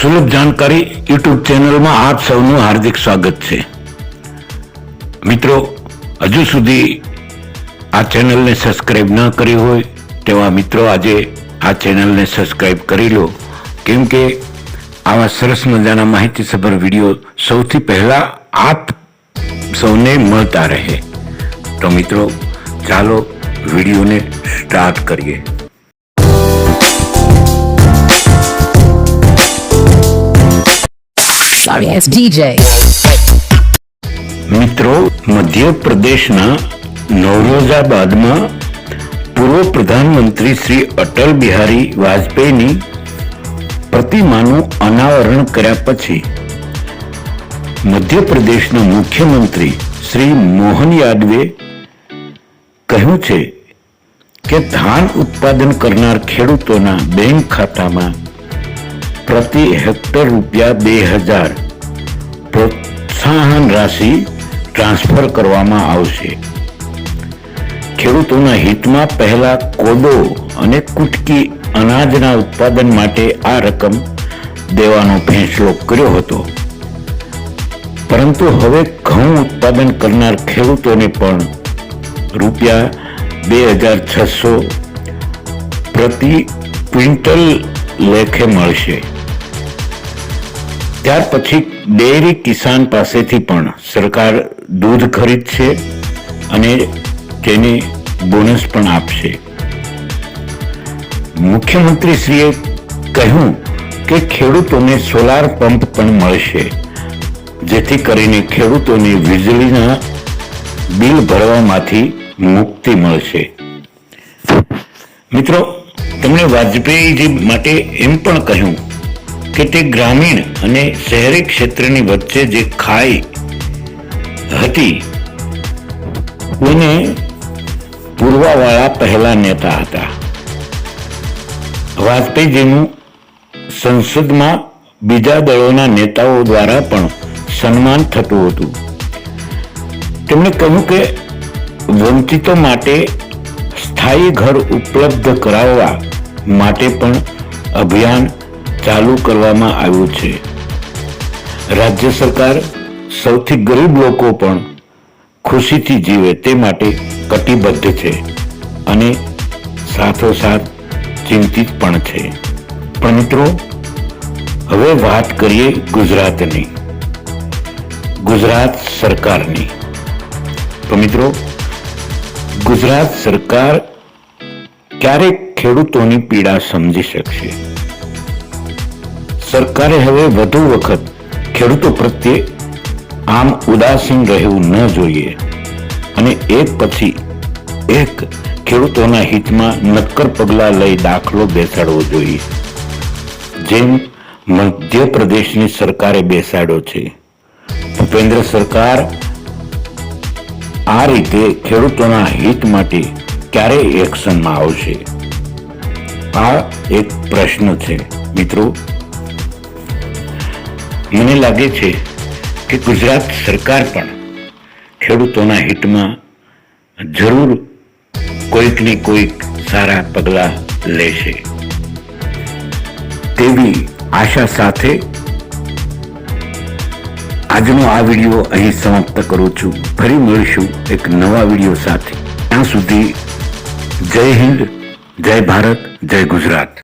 સુલભ જાણકારી યુટ્યુબ ચેનલમાં આપ સૌનું હાર્દિક સ્વાગત છે. મિત્રો, હજુ સુધી આ ચેનલને સબસ્ક્રાઈબ ન કરી હોય તેવા મિત્રો આજે આ ચેનલને સબસ્ક્રાઈબ કરી લો. કેમ કે આવા સરસ મજાના માહિતીસભર વીડિયો સૌથી પહેલાં આપ સૌને મળતા રહે. તો મિત્રો, ચાલો વિડીયોને સ્ટાર્ટ કરીએ. Sorry, it's ડીજે મિત્રો મધ્યપ્રદેશના નવરોઝાબાદમાં પૂર્વ પ્રધાનમંત્રી શ્રી અટલ બિહારી વાજપેયીની પ્રતિમાનું અનાવરણ કર્યા પછી મધ્યપ્રદેશના મુખ્યમંત્રી શ્રી મોહન યાદવે કહ્યું છે કે ધાન ઉત્પાદન કરનાર ખેડૂતોના બેંક ખાતામાં પ્રતિ હેક્ટર રૂપિયા બે હજાર પ્રોત્સાહન રાશિ ટ્રાન્સફર કરવામાં આવશે. ખેડૂતોના હિતમાં પહેલા કોદો અને કુટકી અનાજના ઉત્પાદન માટે આ રકમ દેવાનો ફેંસલો કર્યો હતો. પરંતુ હવે ઘઉં ઉત્પાદન કરનાર ખેડૂતોને પણ રૂપિયા બે હજાર છસો પ્રતિ ક્વિન્ટલ લેખે મળશે. ત્યાર પછી ડેરી કિસાન પાસેથી પણ સરકાર દૂધ ખરીદશે અને તેને બોનસ પણ આપશે. મુખ્યમંત્રીશ્રીએ કહ્યું કે ખેડૂતોને સોલાર પંપ પણ મળશે, જેથી કરીને ખેડૂતોને વીજળીના બિલ ભરવામાંથી મુક્તિ મળશે. મિત્રો તેમણે વાજપેયીજી માટે એમ પણ કહ્યું કે તે ગ્રામીણ અને શહેરી ક્ષેત્રની વચ્ચે જે ખાઈ હતી, એને પૂરવાવાળા પહેલા નેતા હતા. વાજપેયીજીનું સંસદમાં બીજા દળોના નેતાઓ દ્વારા પણ સન્માન થતું હતું. તેમણે કહ્યું કે વંચિતો માટે સ્થાયી ઘર ઉપલબ્ધ કરાવવા માટે પણ અભિયાન ચાલુ કરવામાં આવ્યું છે. રાજ્ય સરકાર સૌથી ગરીબ લોકો પણ ખુશીથી જીવે તે માટે કટિબદ્ધ છે અને સાથોસાથ ચિંતિત પણ છે. પણ મિત્રો, હવે વાત કરીએ ગુજરાતની. ગુજરાત સરકારની. તો મિત્રો, ગુજરાત સરકાર ક્યારેક ખેડૂતોની પીડા સમજી શકશે? સરકારે હવે વધુ વખત ખેડૂતો પ્રત્યે આમ ઉદાસીન રહેવું ન જોઈએ. અને એક પછી એક ખેડૂતોના હિતમાં નક્કર પગલાં લઈ દાખલો બેસાડવો જોઈએ. જેમ મધ્યપ્રદેશની સરકારે બેસાડ્યો છે. ભૂપેન્દ્ર સરકાર આ રીતે ખેડૂતોના હિત માટે ક્યારે એક્શનમાં આવશે? આ એક પ્રશ્ન છે. મિત્રો મને લાગે છે કે ગુજરાત સરકાર પણ ખેડૂતોના હિતમાં જરૂર કોઈક ને કોઈક સારા પગલાં લેશે. તેવી આશા સાથે આજનો આ વીડિયો અહીં સમાપ્ત કરું છું. ફરી મળીશું એક નવા વીડિયો સાથે. ત્યાં સુધી જય હિન્દ, જય ભારત, જય ગુજરાત.